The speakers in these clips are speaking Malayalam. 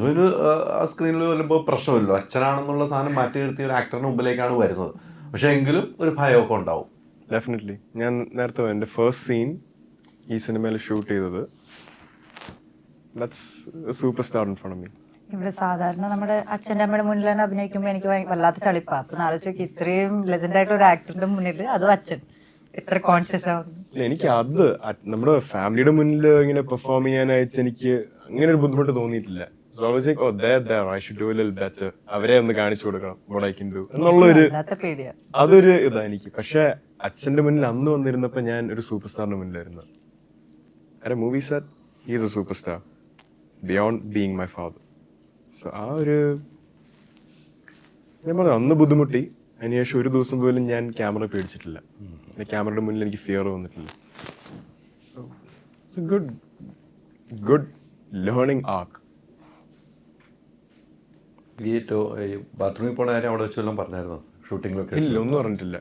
അതും ആ സ്ക്രീനിൽ വരുമ്പോൾ പ്രശ്നമില്ലല്ലോ. അച്ഛനാണെന്നുള്ള സാധനം മാറ്റി നിർത്തിയ ഒരു ആക്ടറിന് മുമ്പിലേക്കാണ് വരുന്നത്. പക്ഷെ എങ്കിലും ഒരു ഭയമൊക്കെ ഉണ്ടാവും. ഡെഫിനറ്റ്ലി ഞാൻ നേരത്തെ എന്റെ ഫസ്റ്റ് സീൻ ഈ സിനിമയിൽ ഷൂട്ട് ചെയ്തത്. That's super star in front me ഇവിടെ സാധാരണ നമ്മുടെ അച്ഛന്റെ അമ്മയുടെ മുന്നിൽ തന്നെ അഭിനയിക്കുമ്പോൾ എനിക്ക് വല്ലാത്ത ചളിപ്പാ. അപ്പൊ ആലോചിച്ച് നോക്കി ഇത്രയും ലെജൻഡ് ആയിട്ടുള്ള ഒരു ആക്ടറിന്റെ മുന്നിൽ അതും അച്ഛൻ? എത്ര കോൺഷ്യസ് ആവുന്നു എനിക്ക് അത് നമ്മുടെ ഫാമിലിയുടെ മുന്നിൽ ഇങ്ങനെ പെർഫോം ചെയ്യാനായിട്ട് എനിക്ക് അങ്ങനെ ഒരു ബുദ്ധിമുട്ട് തോന്നിയിട്ടില്ല. Like, oh, they're there. I should do a little better. അവരെ ഒന്ന് കാണിച്ചു കൊടുക്കണം what I can do എന്നുള്ളൊരു അതൊരു ഇതാ എനിക്ക് പക്ഷെ അച്ഛന്റെ മുന്നിൽ അന്ന് വന്നിരുന്നപ്പോ ഞാൻ ഒരു സൂപ്പർ സ്റ്റാറിന്റെ മുന്നിലായിരുന്നു. അരെ movie sir he's a super star beyond being my father so ആ ഒരു ഞാൻ പറഞ്ഞു അന്ന് ബുദ്ധിമുട്ടി. അതിനുശേഷം ഒരു ദിവസം പോലും ഞാൻ ക്യാമറ പേടിച്ചിട്ടില്ല. ക്യാമറയുടെ മുന്നിൽ എനിക്ക് ഫിയർ വന്നിട്ടില്ല. ഗുഡ് ഗുഡ് ലേണിംഗ് ആർക്ക് ഈ ബാത്റൂമിൽ പോണ കാര്യം അവിടെ വെച്ചെല്ലാം പറഞ്ഞായിരുന്നു? ഷൂട്ടിങ്ങിലൊക്കെ ഇല്ല ഒന്നും പറഞ്ഞിട്ടില്ല.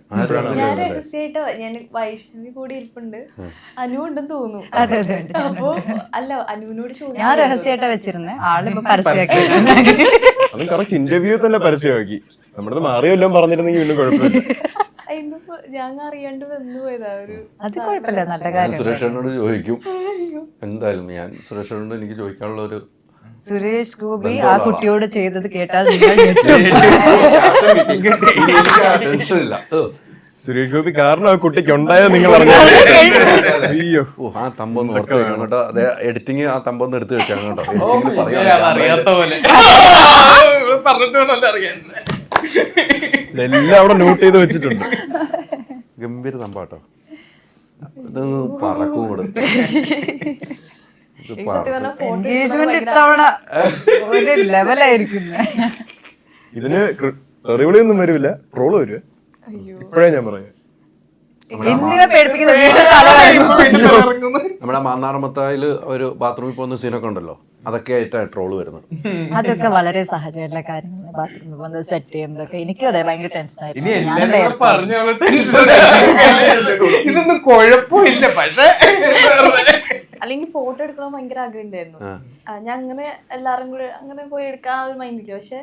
ഞാൻ രഹസ്യമായിട്ട് ഞാൻ വൈഷ്ണവി കൂടി ഇരിപ്പുണ്ട്. അനു ഉണ്ടെന്ന് തോന്നുന്നു. അതെ, അതെ, ഉണ്ട്. അപ്പൊ അല്ല അനുവിനോട് ഞാൻ ചോദിക്കാൻ രഹസ്യമായിട്ടാ വെച്ചിരുന്നേ. ആളിപ്പോ പരസ്യമാക്കി. അതും കറക്റ്റ് ഇന്റർവ്യൂ തന്നെ പരസ്യമാക്കി. നമ്മുടെ മാറിയോ എല്ലാം പറഞ്ഞിരുന്നെങ്കിൽ പിന്നെ കുഴപ്പമില്ല. ഇന്നിപ്പോ ഞാൻ അറിയാണ്ട് വന്നു പോയതാ. ഒരു അത് കുഴപ്പമില്ല നല്ല ഞാൻ കാര്യം സുരേഷനോട് ചോദിക്കും. എന്തായാലും ഞാൻ സുരേഷനോട് എനിക്ക് ചോദിക്കാനുള്ള ഒരു സുരേഷ് ഗോപി ആ കുട്ടിയോട് ചെയ്തത് കേട്ടാൽ ഏ. സുരേഷ് ഗോപി കാരണം ആ കുട്ടിക്ക് ഉണ്ടായോ നിങ്ങൾ അയ്യോ. ആ തമ്പൊന്ന് ഓർത്ത് വെക്കണം കേട്ടോ. അതെ എഡിറ്റിംഗ് ആ തമ്പൊന്ന് എടുത്ത് വെച്ചാണ് കേട്ടോ. അറിയാത്ത പോലെ. എല്ലാം അവിടെ നോട്ട് ചെയ്ത് വെച്ചിട്ടുണ്ട്. ഗംഭീര തമ്പാട്ടോ. ഇത് പറക്കും എൻഗേജ്മെന്റ് ഇത്തവണ ഒരു ഇതിന് തെറിവിളിയൊന്നും വരില്ല. ട്രോൾ വരുവേ ഇപ്പോഴേ ഞാൻ പറയാം. നമ്മുടെ മാന്നാർമത്തായിൽ ഒരു ബാത്റൂമിൽ പോകുന്ന സീനൊക്കെ ഉണ്ടല്ലോ. അതൊക്കെ ആയിട്ടാണ് ട്രോൾ വരുന്നത്. അതൊക്കെ വളരെ സഹജമായിട്ടുള്ള കാര്യങ്ങളാണ്. ബാത്റൂമിൽ പോകുന്നത് സെറ്റ് ചെയ്യുന്നതൊക്കെ. എനിക്കും അതെ ഭയങ്കര ടെൻഷൻ ഇനി ആയിരുന്നു കുഴപ്പമില്ല. പക്ഷേ അല്ലെങ്കിൽ ഫോട്ടോ എടുക്കണം ഭയങ്കര ആഗ്രഹം ഉണ്ടായിരുന്നു ഞാൻ അങ്ങനെ എല്ലാവരും കൂടെ അങ്ങനെ പോയി എടുക്കാൻ ഒരു മൈൻഡ് ഇല്ല. പക്ഷെ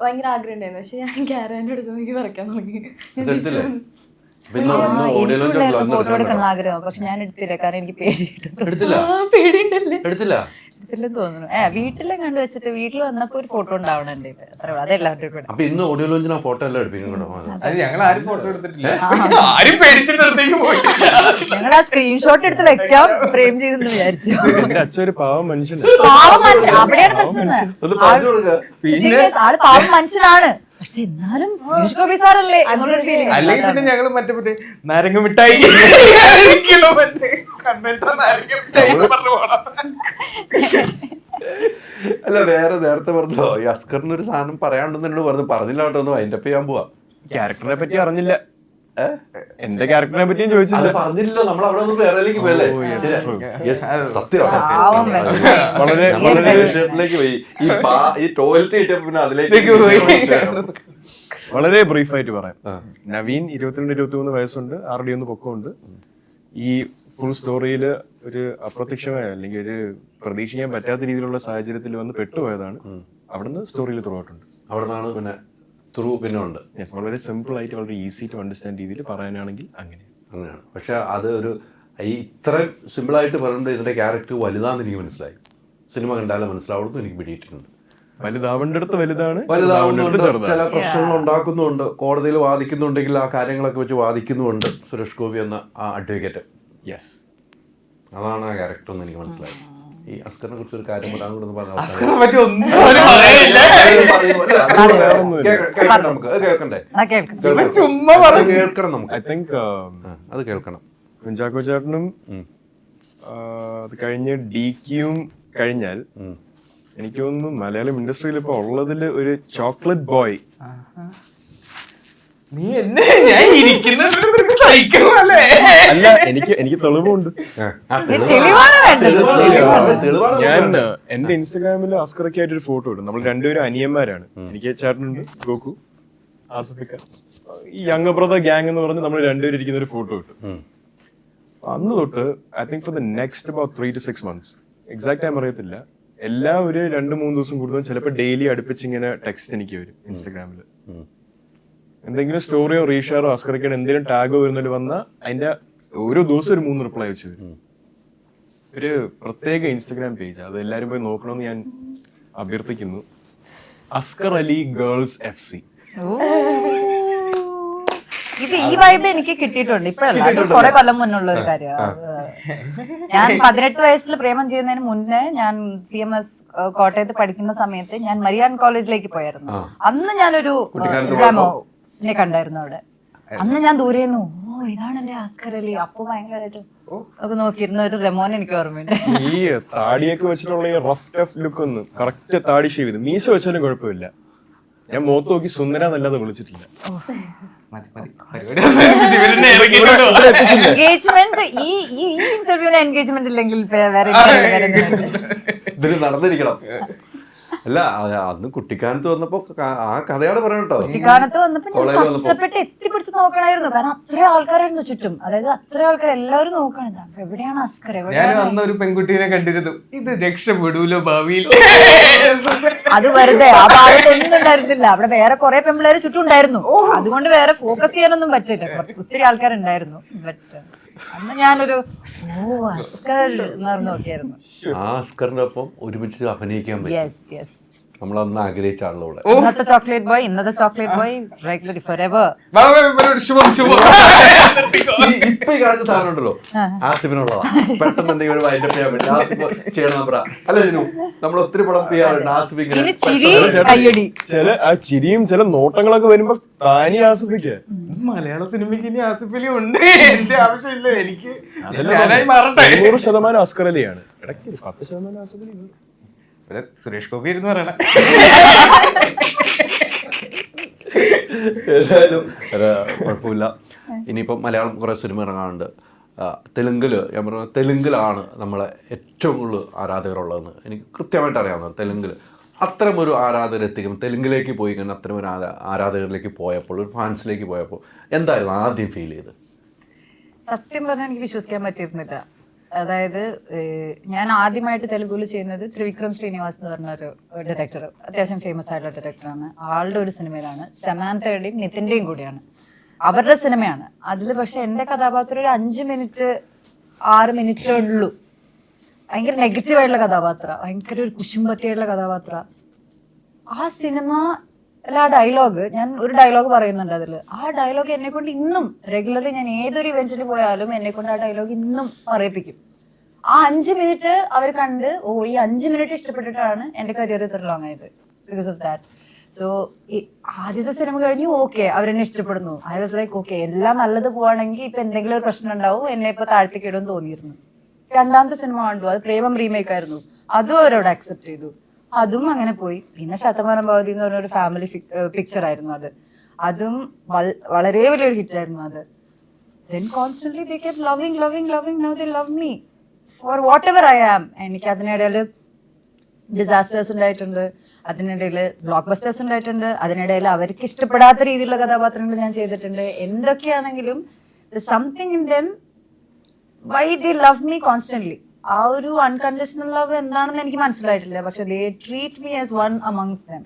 ഭയങ്കര ആഗ്രഹം ഉണ്ടായിരുന്നു പക്ഷെ ഞാൻ ക്യാരവാന്റെ അടുത്ത് എനിക്ക് വരയ്ക്കാൻ തുടങ്ങി. ആ, ഫോട്ടോ എടുക്കണം ആഗ്രഹം. പക്ഷെ ഞാൻ എടുത്തില്ല. കാരണം എനിക്ക് പേടി എടുത്തില്ല? ആ പേടിയുണ്ടല്ലേ? എടുത്തില്ല തോന്നുന്നു. ഏഹ് വീട്ടിലെ കണ്ടു വെച്ചിട്ട് വീട്ടിൽ വന്നപ്പോ ഒരു ഫോട്ടോ ഉണ്ടാവണം എന്റെ കയ്യിൽ. അത്രേ ഉള്ളൂ. അതെല്ലാവരും കൂടെ. അപ്പൊ ഇന്ന് ഓഡിയോ ലോഞ്ചിന് ആ ഫോട്ടോ എല്ലാം എടുപ്പിക്കും കേട്ടോ അത് ഞങ്ങൾ ആരും ഫോട്ടോ എടുത്തിട്ടില്ല. ആരും ഞങ്ങൾ ആ സ്ക്രീൻഷോട്ട് എടുത്ത് വെക്കാം. ഫ്രെയിം ചെയ്തെന്ന് വിചാരിച്ചു. അച്ഛൻ ഒരു പാവം മനുഷ്യനാണ് പാവം മനുഷ്യൻ അവിടെയാണ് പ്രശ്നം ആൾ പാവം മനുഷ്യനാണ്. പക്ഷെ എന്നാലും സുരേഷ് ഗോപി സാറല്ലേ? അല്ലെങ്കിൽ പിന്നെ ഞങ്ങൾ മറ്റേ മറ്റേ നാരങ്ങ മിഠായി അല്ല വേറെ നേരത്തെ പറഞ്ഞോ? ഈ അസ്കറിന് ഒരു സാധനം പറയാണ്ടെന്ന് എന്നോട് പറഞ്ഞു. പറഞ്ഞില്ല കേട്ടോ ഒന്ന് അതിന്റെ ചെയ്യാൻ പോവാ. ക്യാരക്ടറിനെ പറ്റി അറിഞ്ഞില്ല. എന്റെ ക്യാരക്ടറിനെ പറ്റിയും ചോദിച്ചില്ല. അത് പറഞ്ഞില്ലല്ലോ നമ്മൾ അവിടെ ഒന്ന് വേറെലേക്ക് പോയല്ലേ മനുഷ്യൻ. വളരെ നമ്മൾ പോയി. ഈ ഈ ടോയ്ലറ്റ് കിട്ടിയപ്പോ പിന്നെ അതിലേക്ക് പോയി. വളരെ ബ്രീഫ് ആയിട്ട് പറയാം. നവീൻ ഇരുപത്തിരണ്ട് ഇരുപത്തി മൂന്ന് വയസ്സുണ്ട് ആറടി ഒന്ന് പൊക്കമുണ്ട്. ഈ ഫുൾ സ്റ്റോറിയിൽ ഒരു അപ്രത്യക്ഷമായ അല്ലെങ്കിൽ ഒരു പ്രതീക്ഷിക്കാൻ പറ്റാത്ത രീതിയിലുള്ള സാഹചര്യത്തിൽ വന്ന് പെട്ടുപോയതാണ്. അവിടുന്ന് സ്റ്റോറിയിൽ ത്രൂ ആയിട്ടുണ്ട് അവിടെ നിന്നാണ് പിന്നെ ത്രൂ പിന്നെ ഉണ്ട്. വളരെ സിമ്പിൾ ആയിട്ട് വളരെ ഈസി ടു അണ്ടർസ്റ്റാൻഡ് രീതിയിൽ പറയാനാണെങ്കിൽ അങ്ങനെ. അങ്ങനെയാണ്. പക്ഷെ അത് ഒരു ഈ സിമ്പിൾ ആയിട്ട് പറയുന്നത് ഇതിന്റെ ക്യാരക്ടർ വലുതാന്ന് എനിക്ക് മനസ്സിലായി. സിനിമ കണ്ടാലും മനസ്സിലാവുള്ളൂ എനിക്ക് പിടിയിട്ടുണ്ട് വലുതാവേണ്ടടുത്ത് വലുതാണ് വലുതാവുന്നുണ്ട് ചില പ്രശ്നങ്ങൾ ഉണ്ടാക്കുന്നുണ്ട്. കോടതിയിൽ വാദിക്കുന്നുണ്ടെങ്കിൽ ആ കാര്യങ്ങളൊക്കെ വെച്ച് വാദിക്കുന്നുണ്ട് സുരേഷ് ഗോപി എന്ന ആ അഡ്വക്കേറ്റ് യെസ് അതാണ് ആ ക്യാരക്ടർ എന്ന് എനിക്ക് മനസ്സിലായി ഈ അസ്കറിനെ കുറിച്ച് ഒരു കാര്യം പറയാൻ കൂടെ പറഞ്ഞു പറഞ്ഞാൽ അസ്കറിനെ ഒന്നും അവർ പറയില്ല നമുക്ക് അത് കേൾക്കണ്ടേ കേൾക്കാം കേൾക്കണം. ചുമ്മാ അത് കേൾക്കണം നമുക്ക് ഐ തിങ്ക് അത് കേൾക്കണം കുഞ്ചാക്കോ ചേട്ടനും ആ, അത് കഴിഞ്ഞ് ഡി ക്യൂം കഴിഞ്ഞാൽ എനിക്ക് തോന്നുന്നു മലയാളം ഇൻഡസ്ട്രിയിൽ ഇപ്പൊ ഉള്ളതിൽ ഒരു ചോക്ലേറ്റ് ബോയ് നീ എന്നെ ഞാൻ ഇരിക്കുന്നുണ്ട് നിനക്ക് സഹിക്കണമല്ലേ അല്ല? എനിക്ക് എനിക്ക് തെളിവുണ്ട്. തെളിവാണ്. വേണ്ടത്. ഞാൻ എന്റെ ഇൻസ്റ്റാഗ്രാമിൽ ആസ്കറൊക്കെ ആയിട്ട് ഒരു ഫോട്ടോ ഇടും. നമ്മൾ രണ്ടുപേരും അനിയന്മാരാണ്. എനിക്ക് ചേട്ടനുണ്ട് ഗോകു ആസഫിക്ക. ഈ യങ് ബ്രദർ ഗ്യാങ് എന്ന് പറഞ്ഞ് നമ്മൾ രണ്ടുപേരും ഇരിക്കുന്ന ഒരു ഫോട്ടോ ഇട്ടു അന്ന് തൊട്ട് I think for the next about three to six months exact time അറിയത്തില്ല. എല്ലാ ഒരു രണ്ട് മൂന്ന് ദിവസം കൂടുതലും ചിലപ്പോൾ ഡെയിലി അടുപ്പിച്ച് ഇങ്ങനെ ടെക്സ്റ്റ് എനിക്ക് വരും ഇൻസ്റ്റാഗ്രാമിൽ എന്തെങ്കിലും സ്റ്റോറിയോ റീഷെയറോ അസ്കറിക്കോ എന്തെങ്കിലും ടാഗോ വരുന്നതിൽ വന്ന അതിന്റെ ഓരോ ദിവസം ഒരു മൂന്ന് റിപ്ലൈ വെച്ച് വരും. ഒരു പ്രത്യേക ഇൻസ്റ്റഗ്രാം പേജ് അത് എല്ലാരും പോയി നോക്കണമെന്ന് ഞാൻ അഭ്യർത്ഥിക്കുന്നു. Askar Ali girls F C ഇത് ഈ വൈബ് എനിക്ക് കിട്ടിയിട്ടുണ്ട്. ഇപ്പോഴല്ല അത് കുറെ കൊല്ലം മുന്നുള്ള ഒരു കാര്യമാണ് ഞാൻ പതിനെട്ട് വയസ്സിൽ പ്രേമം ചെയ്യുന്നതിന് മുന്നേ ഞാൻ സി എം എസ് കോട്ടയത്ത് പഠിക്കുന്ന സമയത്ത് ഞാൻ മരിയാൻ കോളേജിലേക്ക് പോയായിരുന്നു. അന്ന് ഞാനൊരു റെമോനെ കണ്ടായിരുന്നു അവിടെ. അന്ന് ഞാൻ ദൂരെന്നു ഓ ഇതാണല്ലേ ആസ്കർ അലി. അപ്പൊ ഭയങ്കരമായിട്ട് ഒക്കെ നോക്കിയിരുന്ന ഒരു റെമോൻ എനിക്ക് ഓർമ്മയുണ്ട്. ഈ താടിയൊക്കെ വെച്ചിട്ടുള്ള ഈ റഫ് ടഫ് ലുക്ക് ഒന്ന് കറക്റ്റ് താടി ഷേവ് ചെയ്ത്. മീശ വെച്ചാലും കുഴപ്പമില്ല. ഞാൻ മുഖത്ത് നോക്കി സുന്ദര എന്നല്ലാതെ വിളിച്ചിട്ടില്ല. എൻഗേജ്മെന്റ് ഈ ഈ ഇന്റർവ്യൂവിന് എൻഗേജ്മെന്റ് ഇല്ലെങ്കിൽ വേറെ നടന്നിരിക്കണം. അല്ല അന്ന് കുട്ടിക്കാലത്ത് വന്നപ്പോ ആ കഥയാണ് പറയണോ കുട്ടിക്കാനത്ത് കുട്ടിക്കാലത്ത് വന്നപ്പോ ഞാൻ. കഷ്ടപ്പെട്ട് എത്തിപ്പിടിച്ച് നോക്കണായിരുന്നു. കാരണം അത്ര ആൾക്കാരായിരുന്നു ചുറ്റും. അതായത് അത്ര ആൾക്കാർ എല്ലാവരും നോക്കണത്. എവിടെയാണ് അസ്കർ? ഞാൻ അന്ന് ഒരു പെൺകുട്ടീനെ കണ്ടിരുന്നു. ഇത് രക്ഷപ്പെടൂലോ ഭാവിയിൽ? അത് വെറുതെ. ആ ഭാഗത്ത് ഒന്നും ഉണ്ടായിരുന്നില്ല. അവിടെ വേറെ കുറെ പെൺപിള്ളേര് ചുറ്റും ഉണ്ടായിരുന്നു. അതുകൊണ്ട് വേറെ ഫോക്കസ് ചെയ്യാനൊന്നും പറ്റില്ല. ഒത്തിരി ആൾക്കാരുണ്ടായിരുന്നു. ബട്ട് അന്ന് ഞാനൊരു ഓ അസ്കർ എന്ന് പറഞ്ഞു നോക്കിയായിരുന്നു. ആ അസ്കറിന്റെ ഒപ്പം ഒരുമിച്ച് അഭിനയിക്കാൻ പറ്റും. യെസ് യെസ് നമ്മളന്ന് ആഗ്രഹിച്ച ആളുടെ ഇന്നത്തെ ചോക്ലേറ്റ് ബോയ് ഇന്നത്തെ chocolate boy regular forever ഇപ്പൊ ഈ കാലത്ത് സാധനം ഉണ്ടല്ലോ. ആസിഫിനുള്ളതാ. പെട്ടെന്ന് എന്തെങ്കിലും വൈൻഡപ്പ് ചെയ്യാൻ പറ്റും ആസിഫ് ചെയ്യണം പറ. അല്ല ജിനു നമ്മൾ ഒത്തിരി പടം ചെയ്യാറുണ്ട് ആസിഫ് ഇങ്ങനെ ഇനി ചിരി കയ്യടി. ചില ആ ചിരിയും ചില നോട്ടങ്ങളൊക്കെ വരുമ്പോ താനി ആസിഫിക്ക്. മലയാള സിനിമയ്ക്ക് ഇനി ആസിഫലി ഉണ്ട്. എന്റെ ആവശ്യമില്ല. എനിക്ക് നൂറ് ശതമാനം അസ്കർ അലിയാണ്. ഇടയ്ക്ക് പത്ത് ശതമാനം ആസിഫലി ഉണ്ട്. സുരേഷ് ഗോപി ഇരുന്ന് പറയണ. ഏതായാലും കുഴപ്പമില്ല. ഇനിയിപ്പോൾ മലയാളം കുറേ സിനിമ ഇറങ്ങാറുണ്ട് തെലുങ്കിൽ തെലുങ്കിൽ ഞാൻ പറഞ്ഞ തെലുങ്കിലാണ് നമ്മളെ ഏറ്റവും കൂടുതൽ ആരാധകരുള്ളതെന്ന് എനിക്ക് കൃത്യമായിട്ട് അറിയാവുന്ന തെലുങ്കിൽ അത്തരമൊരു ആരാധകരെത്തിക്കും ആരാധകർ എത്തിക്കും. തെലുങ്കിലേക്ക് പോയി കഴിഞ്ഞാൽ അത്തരം ഒരു ആരാ- ആരാധകരിലേക്ക് പോയപ്പോൾ ഒരു ഫാൻസിലേക്ക് പോയപ്പോൾ എന്തായിരുന്നു ആദ്യം ഫീൽ ചെയ്ത് സത്യം പറഞ്ഞാൽ എനിക്ക് വിശ്വസിക്കാൻ പറ്റിയിരുന്നില്ല. അതായത് ഞാൻ ആദ്യമായിട്ട് തെലുഗുവിൽ ചെയ്യുന്നത് ത്രിവിക്രം ശ്രീനിവാസ് എന്ന് പറഞ്ഞ ഒരു ഡയറക്ടർ അത്യാവശ്യം ഫേമസ് ആയിട്ടുള്ള ഡയറക്ടറാണ് ആളുടെ ഒരു സിനിമയിലാണ്. സമാന്തയുടെയും നിതിന്റെയും കൂടിയാണ്. അവരുടെ സിനിമയാണ്. അതിൽ പക്ഷെ എന്റെ കഥാപാത്രം ഒരു അഞ്ച് മിനിറ്റ് ആറ് മിനിറ്റ് ഉള്ളൂ. ഭയങ്കര നെഗറ്റീവ് ആയിട്ടുള്ള കഥാപാത്ര. ഭയങ്കര ഒരു കുശുംബത്തിയായിട്ടുള്ള കഥാപാത്ര. ആ സിനിമ ആ ഡയലോഗ് ഞാൻ ഒരു ഡയലോഗ് പറയുന്നുണ്ട് അതിൽ ആ ഡയലോഗ് എന്നെ കൊണ്ട് ഇന്നും റെഗുലർലി ഞാൻ ഏതൊരു ഇവന്റിൽ പോയാലും എന്നെ കൊണ്ട് ആ ഡയലോഗ് ഇന്നും പറയിപ്പിക്കും. ആ അഞ്ച് മിനിറ്റ് അവർ കണ്ട് ഓ ഈ അഞ്ച് മിനിറ്റ് ഇഷ്ടപ്പെട്ടിട്ടാണ് എന്റെ കരിയർ ഇത്ര ലോങ് ആയത്. ബിക്കോസ് ഓഫ് ദാറ്റ് സോ ഈ ആദ്യത്തെ സിനിമ കഴിഞ്ഞു ഓക്കെ അവരെന്നെ ഇഷ്ടപ്പെടുന്നു. ഐ വാസ് ലൈക്ക് ഓക്കെ എല്ലാം നല്ലത് പോവാണെങ്കിൽ ഇപ്പൊ എന്തെങ്കിലും ഒരു പ്രശ്നം ഉണ്ടാവും എന്നെ ഇപ്പൊ താഴ്ത്തിക്ക് ഇടും തോന്നിയിരുന്നു. രണ്ടാമത്തെ സിനിമ കണ്ടു. അത് പ്രേമം റീമേക്ക് ആയിരുന്നു. അതും അവരോട് അക്സെപ്റ്റ് ചെയ്തു. അതും അങ്ങനെ പോയി. പിന്നെ ശതമാനം ഭവതി എന്ന് പറഞ്ഞ ഒരു ഫാമിലി പിക്ചർ ആയിരുന്നു അത്. അതും വളരെ വലിയൊരു ഹിറ്റ് ആയിരുന്നു അത്. Then constantly they kept loving loving loving no they love me for whatever I am എനിക്ക് അതിനിടയിൽ ഡിസാസ്റ്റേഴ്സ് ഉണ്ടായിട്ടുണ്ട്. അതിനിടയിൽ ബ്ലോക്ക് ബസ്റ്റേഴ്സ് ഉണ്ടായിട്ടുണ്ട്. അതിനിടയിൽ അവർക്ക് ഇഷ്ടപ്പെടാത്ത രീതിയിലുള്ള കഥാപാത്രങ്ങൾ ഞാൻ ചെയ്തിട്ടുണ്ട്. എന്തൊക്കെയാണെങ്കിലും something in then why they love me constantly ആ ഒരു അൺകണ്ടീഷണൽ ലവ് എന്താണെന്ന് എനിക്ക് മനസ്സിലായിട്ടില്ല. പക്ഷെ they treat me as one amongst them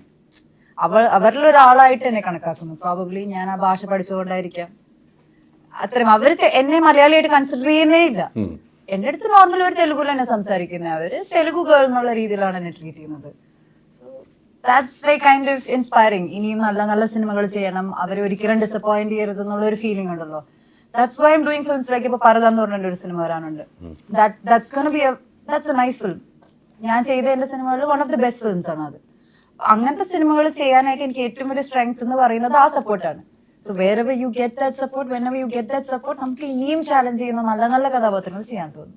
അവൾ അവരിൽ ഒരാളായിട്ട് എന്നെ കണക്കാക്കുന്നു. പ്രോബബ്ലി ഞാൻ ആ ഭാഷ പഠിച്ചുകൊണ്ടായിരിക്കാം. അത്രയും അവർ എന്നെ മലയാളിയായിട്ട് കൺസിഡർ ചെയ്യുന്നേ ഇല്ല. എന്റെ അടുത്ത് നോർമൽ ഒരു തെലുഗുൽ തന്നെ സംസാരിക്കുന്നത്. അവർ തെലുഗു ഗേൾ എന്നുള്ള രീതിയിലാണ് എന്നെ ട്രീറ്റ് ചെയ്യുന്നത്. That's like kind of inspiring ഇനിയും നല്ല നല്ല സിനിമകൾ ചെയ്യണം. അവരെ ഒരിക്കലും ഡിസപ്പോയിന്റ് ചെയ്യരുത് എന്നുള്ള ഒരു ഫീലിംഗ് ഉണ്ടല്ലോ. That's why I'm doing films like ഇപ്പൊ പരത എന്ന് പറഞ്ഞിട്ട് ഒരു സിനിമ വരാനുണ്ട് that's gonna be that's a nice film ഞാൻ ചെയ്ത എന്റെ സിനിമകളിൽ one of the best films ആണ് അത്. അങ്ങനത്തെ സിനിമകൾ ചെയ്യാനായിട്ട് എനിക്ക് ഏറ്റവും വലിയ സ്ട്രെങ്ത് എന്ന് പറയുന്നത് ആ സപ്പോർട്ടാണ് സോ വേറെ you get that support when you get that support നമുക്ക് ഇനിയും ചാലഞ്ച് ചെയ്യുന്ന നല്ല നല്ല കഥാപാത്രങ്ങൾ ചെയ്യാൻ തോന്നും.